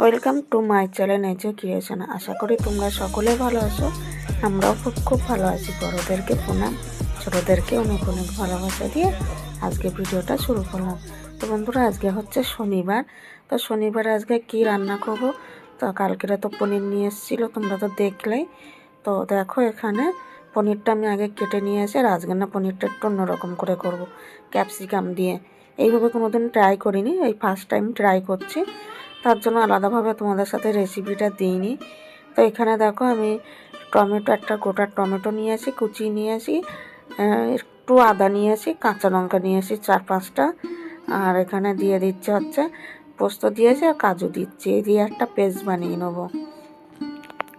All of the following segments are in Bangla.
ওয়েলকাম টু মাই চ্যানেল নেচে ক্রিয়েশন আশা করি তোমরা সকলে ভালো আছো। আমরাও খুব খুব ভালো আছি। বড়োদেরকে প্রণাম, ছোটোদেরকে অনেক অনেক ভালোবাসা দিয়ে আজকে ভিডিওটা শুরু করলাম। তো বন্ধুরা, আজকে হচ্ছে শনিবার। তো শনিবার আজকে কি রান্না করব? তো কালকেরা তো পনির নিয়ে এসেছিল, তোমরা তো দেখলেই তো দেখো এখানে পনিরটা আমি আগে কেটে নিয়ে এসে আর আজকে না পনিরটা একটু অন্যরকম করে করব, ক্যাপসিকাম দিয়ে। এইভাবে কোনোদিন ট্রাই করিনি, এই ফার্স্ট টাইম ট্রাই করছি। তার জন্য আলাদাভাবে তোমাদের সাথে রেসিপিটা দিইনি। তো এখানে দেখো আমি টমেটো, একটা গোটা টমেটো নিয়ে আসি কুচি নিয়ে আসি একটু আদা নিয়ে আসি কাঁচা লঙ্কা নিয়ে আসি চার পাঁচটা। আর এখানে দিয়ে দিচ্ছে হচ্ছে পোস্ত দিয়েছি আর কাজু দিচ্ছি। দিয়ে একটা পেস্ট বানিয়ে নেব।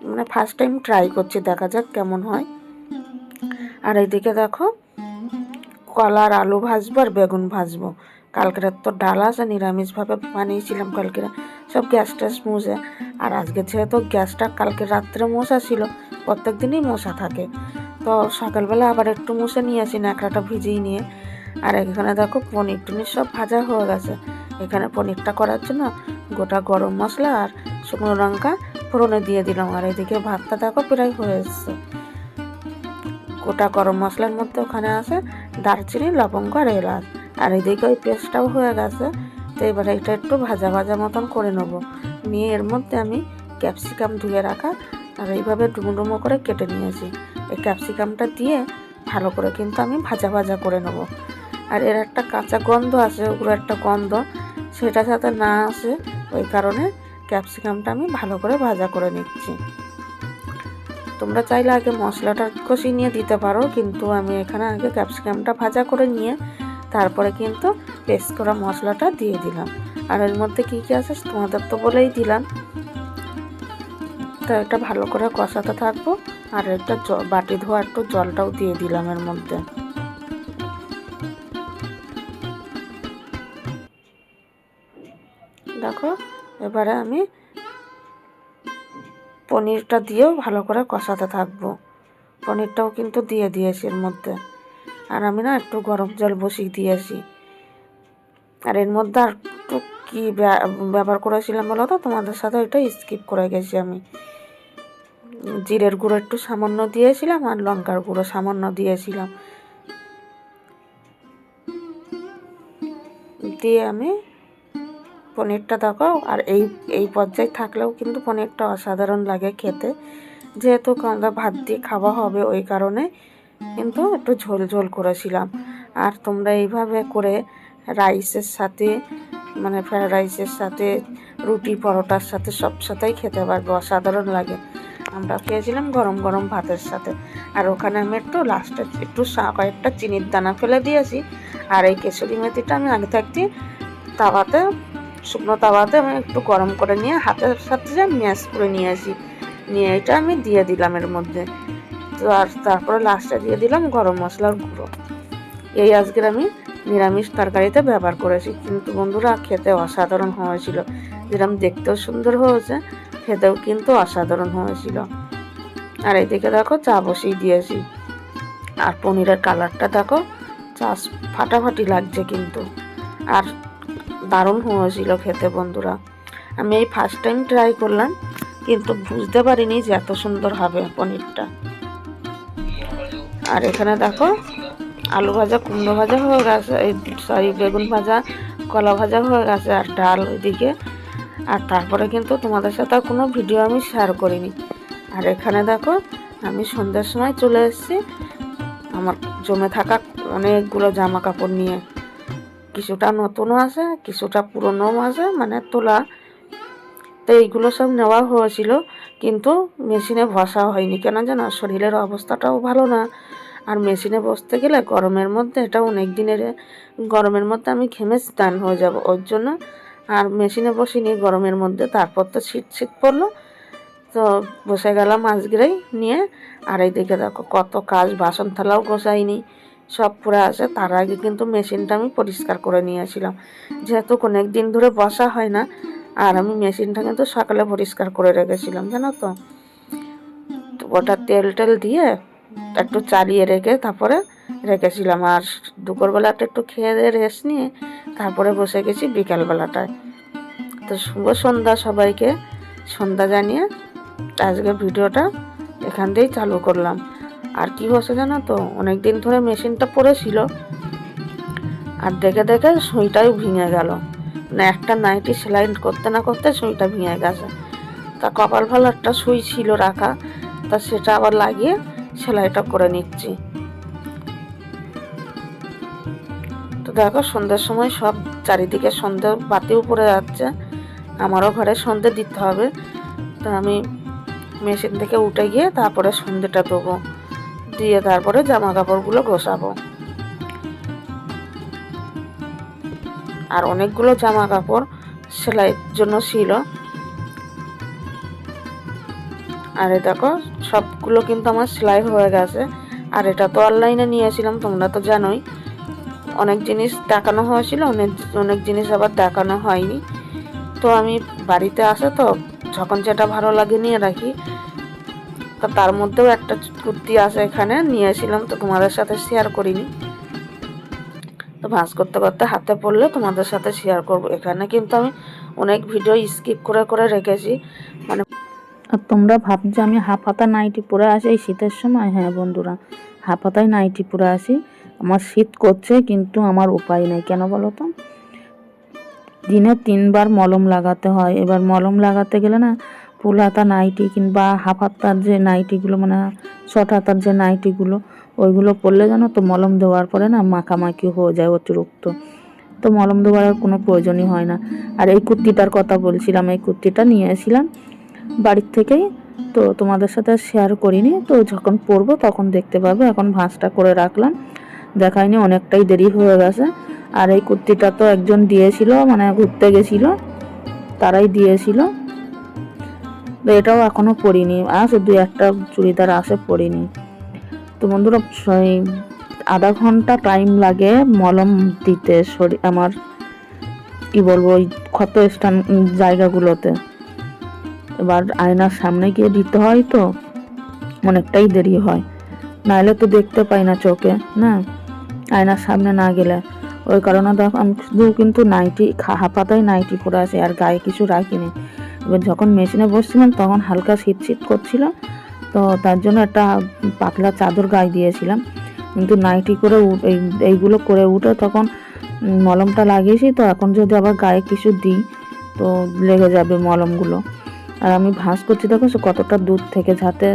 মানে ফার্স্ট টাইম ট্রাই করছি, দেখা যাক কেমন হয়। আর এইদিকে দেখো কলা আর আলু ভাজবো আর বেগুন ভাজবো। কালকের তো ডাল আছে, নিরামিষভাবে বানিয়েছিলাম কালকে সব গ্যাস ট্যাস মুছে। আর আজকে যেহেতু গ্যাসটা কালকে রাত্রে মশা ছিল, প্রত্যেক দিনই মশা থাকে। তো সকালবেলা আবার একটু মুছে নিয়ে আসি, ন্যাকড়াটা ভিজিয়ে নিয়ে। আর এখানে দেখো পনির টনির সব ভাজা হয়ে গেছে। এখানে পনিরটা করার জন্য গোটা গরম মশলা আর শুকনো লঙ্কা ফোড়নে দিয়ে দিলাম। আর এদিকে ভাতটা দেখো প্রায় হয়ে এসছে। গোটা গরম মশলার মধ্যে ওখানে আছে দারচিনি, লবঙ্গ আর এলাচ। আর এদিকে ওই পেস্টটাও হয়ে গেছে। তো এবারে এটা একটু ভাজা ভাজা মতন করে নেব। নিয়ে এর মধ্যে আমি ক্যাপসিকাম ধুয়ে রাখা আর এইভাবে ডুমো ডুমো করে কেটে নিয়েছি। এই ক্যাপসিকামটা দিয়ে ভালো করে কিন্তু আমি ভাজা ভাজা করে নেব। আর এর একটা কাঁচা গন্ধ আছে ওগুলো একটা গন্ধ, সেটা যাতে না আসে, ওই কারণে ক্যাপসিকামটা আমি ভালো করে ভাজা করে নিচ্ছি। তোমরা চাইলে আগে মশলাটা কষিয়ে নিয়ে দিতে পারো, কিন্তু আমি এখানে আগে ক্যাপসিকামটা ভাজা করে নিয়ে তারপরে কিন্তু পেস্ট করা মশলাটা দিয়ে দিলাম। আর এর মধ্যে কী কী আছে তোমাদের তো বলেই দিলাম। তো এটা ভালো করে কষাতে থাকব। আর একটা বাটি ধোয়া একটু জলটাও দিয়ে দিলাম এর মধ্যে। দেখো, এবারে আমি পনিরটা দিয়েও ভালো করে কষাতে থাকব। পনিরটাও কিন্তু দিয়ে দিয়েছি এর মধ্যে। আর আমি না একটু গরম জল বসিয়ে দিয়েছি আর এর মধ্যে আর একটু কী ব্যা- ব্যবহার করেছিলাম বলো তো? তোমাদের সাথে ওইটা স্কিপ করে গেছি আমি। জিরের গুঁড়ো একটু সামান্য দিয়েছিলাম আর লঙ্কার গুঁড়ো সামান্য দিয়েছিলাম। দিয়ে আমি পনিরটা দেখো, আর এই এই পর্যায়ে থাকলেও কিন্তু পনিরটা অসাধারণ লাগে খেতে। যেহেতু আমরা ভাত দিয়ে খাওয়া হবে ওই কারণে কিন্তু একটু ঝোল ঝোল করেছিলাম। আর তোমরা এইভাবে করে রাইসের সাথে মানে ফ্রায়েড রাইসের সাথে, রুটি পরোটার সাথে সব সাথেই খেতে পারবে, অসাধারণ লাগে। আমরা খেয়েছিলাম গরম গরম ভাতের সাথে। আর ওখানে আমি একটু লাস্টে একটু কয়েকটা চিনির দানা ফেলে দিয়েছি। আর এই কেশরি মেথিটা আমি আগে থাকতে তাওয়াতে, শুকনো তাওয়াতে আমি একটু গরম করে নিয়ে হাতের সাথে যে ম্যাশ করে নিয়ে আসি, নিয়ে এটা আমি দিয়ে দিলাম এর মধ্যে। তো আর তারপরে লাস্টে দিয়ে দিলাম গরম মশলার গুঁড়ো। এই আজকের আমি নিরামিষ তরকারিতে ব্যবহার করেছি। কিন্তু বন্ধুরা, খেতে অসাধারণ হয়েছিল। যেরকম দেখতেও সুন্দর হয়েছে, খেতেও কিন্তু অসাধারণ হয়েছিল। আর এদিকে দেখো, চা বসিয়ে দিয়েছি। আর পনিরের কালারটা দেখো, চা ফাটাফাটি লাগছে কিন্তু। আর দারুণ হয়েছিল খেতে বন্ধুরা। আমি এই ফার্স্ট টাইম ট্রাই করলাম, কিন্তু বুঝতে পারিনি যে এত সুন্দর হবে পনিরটা। আর এখানে দেখো আলু ভাজা, কুমড়ো ভাজা হয়ে গেছে, এই সরি, বেগুন ভাজা, কলা ভাজা হয়ে গেছে আর ডাল ওইদিকে। আর তারপরে কিন্তু তোমাদের সাথে কোনো ভিডিও আমি শেয়ার করিনি। আর এখানে দেখো আমি সন্ধ্যার সময় চলে এসেছি, আমার জমে থাকা অনেকগুলো জামা কাপড় নিয়ে। কিছুটা নতুনও আছে, কিছুটা পুরনোও আছে মানে তোলা। তো এইগুলো সব নেওয়া হয়েছিল, কিন্তু মেশিনে ভসা হয়নি। কেন জানো? শরীরের অবস্থাটাও ভালো না। আর মেশিনে বসতে গেলে গরমের মধ্যে এটা অনেক দিনের, গরমের মধ্যে আমি ঘেমে স্নান হয়ে যাব। ওর জন্য আর মেশিনে বসিনি গরমের মধ্যে, তারপর তো শীত শীত পড়ল। তো বসে গেলাম আজকেই নিয়ে। আর এইদিকে দেখো কত কাজ, বাসন থালাও গোছাইনি, সব পুরো আছে। তার আগে কিন্তু মেশিনটা আমি পরিষ্কার করে নিয়েছিলাম। যেহেতু অনেক দিন ধরে বসা হয় না, আর আমি মেশিনটা কিন্তু সকালে পরিষ্কার করে রেখেছিলাম, জানো তো ওটা তেল টেল দিয়ে একটু চালিয়ে রেখে তারপরে রেখেছিলাম। আর দুপুরবেলাটা একটু খেয়ে দিয়ে রেস্ট নিয়ে তারপরে বসে গেছি বিকালবেলাটায়। তো শুভ সন্ধ্যা সবাইকে। সন্ধ্যা জানিয়ে আজকে ভিডিওটা এখান দিয়েই চালু করলাম। আর কি হচ্ছে জানো তো? অনেক দিন ধরে মেশিনটা পড়েছিল। আর দেখে দেখে সুইটাও ভেঙে গেল। মানে একটা নাইটি সেলাই করতে না করতে সুইটা ভেঙে গেছে। তা কপাল ভালো একটা সুই ছিল রাখা। তা সেটা আবার লাগিয়ে সেলাইটা করে নিচ্ছি। তো দেখো সন্ধ্যের সময় সব চারিদিকে সন্ধে বাতিও পড়ে যাচ্ছে, আমারও ঘরে সন্ধে দিতে হবে। তো আমি মেশিন থেকে উঠে গিয়ে তারপরে সন্ধেটা দেবো দিয়ে তারপরে জামা কাপড়গুলো গোছাবো। আর অনেকগুলো জামা কাপড় সেলাইয়ের জন্য ছিল আর দেখো, সবগুলো কিন্তু আমার সেলাই হয়ে গেছে। আর এটা তো অনলাইনে নিয়েছিলাম, তোমরা তো জানোই। অনেক জিনিস দেখানো হয়েছিল, অনেক অনেক জিনিস আবার দেখানো হয়নি। তো আমি বাড়িতে আসে তো, যখন যেটা ভালো লাগে নিয়ে রাখি। তো তার মধ্যেও একটা কুর্তি আছে এখানে, নিয়েছিলাম তো তোমাদের সাথে শেয়ার করিনি। তো ভাঁজ করতে করতে হাতে পড়লে তোমাদের সাথে শেয়ার করব। এখানে কিন্তু আমি অনেক ভিডিও স্কিপ করে করে রেখেছি। মানে আর তোমরা ভাবছ আমি হাফ হাতা নাইটি পরে আসি এই শীতের সময়? হ্যাঁ বন্ধুরা, হাফ হাতায় নাইটি পরে আসি। আমার শীত করছে কিন্তু আমার উপায় নেই, কেন বলো তো? দিনে তিনবার মলম লাগাতে হয়। এবার মলম লাগাতে গেলে না, ফুল হাতা নাইটি কিংবা হাফ হাতার যে নাইটিগুলো মানে শর্ট হাতার যে নাইটিগুলো, ওইগুলো পরলে জানো তো মলম দেওয়ার পরে না মাখামাখি হয়ে যায় অতিরিক্ত। তো মলম দেওয়ার কোনো প্রয়োজনই হয় না। আর এই কুর্তিটার কথা বলছিলাম, এই কুর্তিটা নিয়ে এসেছিলাম বাড়ির থেকেই। তো তোমাদের সাথে শেয়ার করিনি। তো যখন পরবো তখন দেখতে পাবে। এখন ভাঁজটা করে রাখলাম। দেখায়নি, অনেকটাই দেরি হয়ে গেছে। আর এই কুর্তিটা তো একজন দিয়েছিল মানে ঘুরতে গেছিল। তারাই দিয়েছিল। তো এটাও এখনও পরিনি। আছে দু একটা চুড়িদার আসে পরিনি। তো বন্ধুরা আধা ঘণ্টা টাইম লাগে মলম দিতে শরীর আমার, কি বলব, ওই ক্ষত স্থান, জায়গাগুলোতে। এবার আয়নার সামনে গিয়ে দিতে হয় তো, অনেকটাই দেরি হয়। নাহলে তো দেখতে পাই না চোখে, না? আয়নার সামনে না গেলে। ওই কারণে দেখ, আমি শুধু কিন্তু নাইটি হাফাতাই নাইটি পরে আছি, আর গায়ে কিছু রাখিনি। এবার যখন মেশিনে বসছিলাম, তখন হালকা শীত শীত করছিল, তো তার জন্য একটা পাতলা চাদর গায়ে দিয়েছিলাম। কিন্তু নাইটি করে এই, এইগুলো করে উঠে তখন মলমটা লাগিয়েছি, তো এখন যদি আবার গায়ে কিছু দিই, তো লেগে যাবে মলমগুলো। আর আমি ভাঁজ করছি, দেখো সে কতটা দূর থেকে যাতে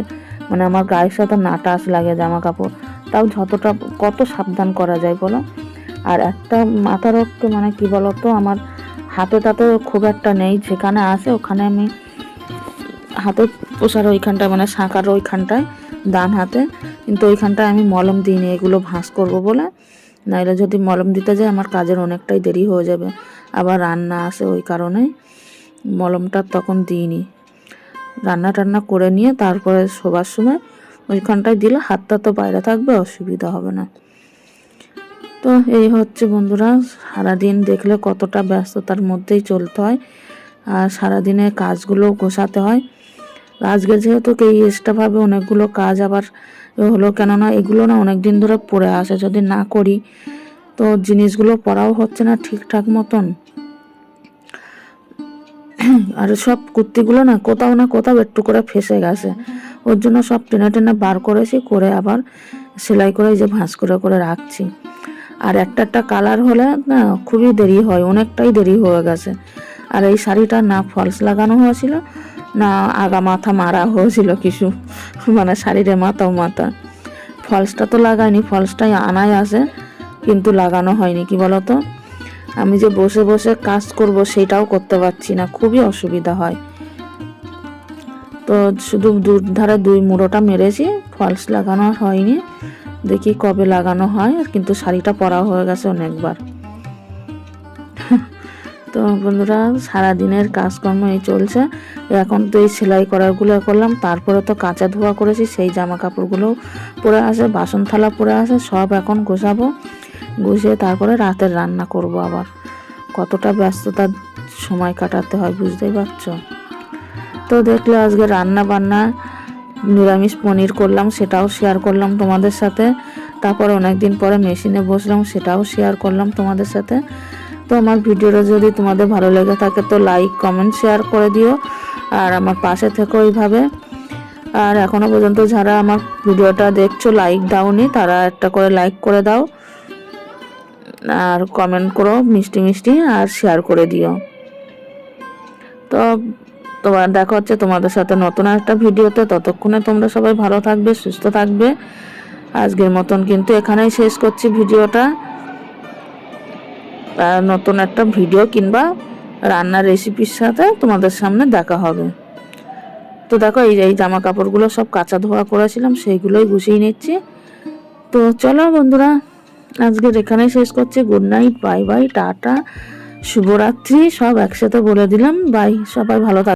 মানে আমার গায়ের সাথে না টাচ লাগে জামা কাপড় তাও যতটা, কত সাবধান করা যায় বলো? আর একটা মাথার রক্ত মানে কি বলো তো আমার হাতে তাতে খুব একটা নেই, যেখানে আছে ওখানে আমি হাতে পোষার ওইখানটায় মানে শাঁকার ওইখানটায়, ডান হাতে। কিন্তু ওইখানটায় আমি মলম দিইনি এগুলো ভাঁজ করব বলে। নাইলে যদি মলম দিতে যাই, আমার কাজের অনেকটাই দেরি হয়ে যাবে। আবার রান্না আছে ওই কারণে মলমটা তখন দিইনি। রান্না টান্না করে নিয়ে তারপরে শোবার সময় ওইখানটায় দিলে হাতটা তো বাইরে থাকবে, অসুবিধা হবে না। তো এই হচ্ছে বন্ধুরা, সারাদিন দেখলে কতটা ব্যস্ততার মধ্যেই চলতে হয় আর সারাদিনে কাজগুলো গোছাতে হয়। আজকে যেহেতু এই এক্সট্রাভাবে অনেকগুলো কাজ আবার হলো, কেননা এগুলো না অনেক দিন ধরে পড়ে আসে, যদি না করি তো জিনিসগুলো পড়াও হচ্ছে না ঠিকঠাক মতন। আর সব কুর্তিগুলো না কোথাও না কোথাও একটু করে ফেসে গেছে। ওর জন্য সব টেনে টেনে বার করেছি, করে আবার সেলাই করে যে ভাঁজ করে করে রাখছি। আর একটা একটা কালার হলে না খুবই দেরি হয়, অনেকটাই দেরি হয়ে গেছে। আর এই শাড়িটা না ফলস লাগানো হয়েছিল, না আগা মাথা মারা হয়েছিল কিছু। মানে শাড়িরে মাথাও মাথা। ফলসটা তো লাগাইনি ফলসটাই আনাই আছে, কিন্তু লাগানো হয়নি, কি বলতো? আমি যে বসে বসে কাজ করব সেটাও করতে পারছি না, খুবই অসুবিধা হয়। তো শুধু দুর ধারে দুই মুড়োটা মেরেছি, ফলস লাগানো হয়নি। দেখি কবে লাগানো হয়, কিন্তু শাড়িটা পরা হয়ে গেছে অনেকবার। তো বন্ধুরা, সারাদিনের কাজকর্ম এই চলছে। এখন তো এই সেলাই করাগুলো করলাম, তারপরে তো কাঁচা ধোয়া করেছি, সেই জামা কাপড়গুলো পরে আছে বাসন থালা পরে আছে, সব এখন গোছাবো। গুছিয়ে তারপরে রাতের রান্না করব আবার। কতটা ব্যস্ততার সময় কাটাতে হয়, বুঝতেই পারছ? তো দেখলে আজকে রান্না বান্না নিরামিষ পনির করলাম, সেটাও শেয়ার করলাম তোমাদের সাথে। তারপর অনেক দিন পরে মেশিনে বসলাম, সেটাও শেয়ার করলাম তোমাদের সাথে। তো আমার ভিডিওটা যদি তোমাদের ভালো লেগে থাকে, তো লাইক কমেন্ট শেয়ার করে দিও। আর আমার পাশে থেকো এইভাবে। আর এখনও পর্যন্ত যারা আমার ভিডিওটা দেখছ লাইক দাওনি, তারা একটা করে লাইক করে দাও। আর কমেন্ট করো, মিষ্টি মিষ্টি, আর শেয়ার করে দিও। তো, তোমার দেখা হচ্ছে তোমাদের সাথে নতুন একটা ভিডিওতে। ততক্ষণে তোমরা সবাই ভালো থাকবে, সুস্থ থাকবে। আজকের মতন কিন্তু এখানেই শেষ করছি ভিডিওটা। নতুন একটা ভিডিও কিংবা রান্নার রেসিপির সাথে তোমাদের সামনে দেখা হবে। তো দেখো, এই যে এই জামা কাপড়গুলো সব কাঁচা ধোয়া করেছিলাম, সেইগুলোই গুছিয়ে নিচ্ছি। তো চলো বন্ধুরা আজকের এখানে শেষ করছি good night bye bye tata, শুভরাত্রি, সব একসাথে বলে দিলাম বাই সবাই ভালো থাক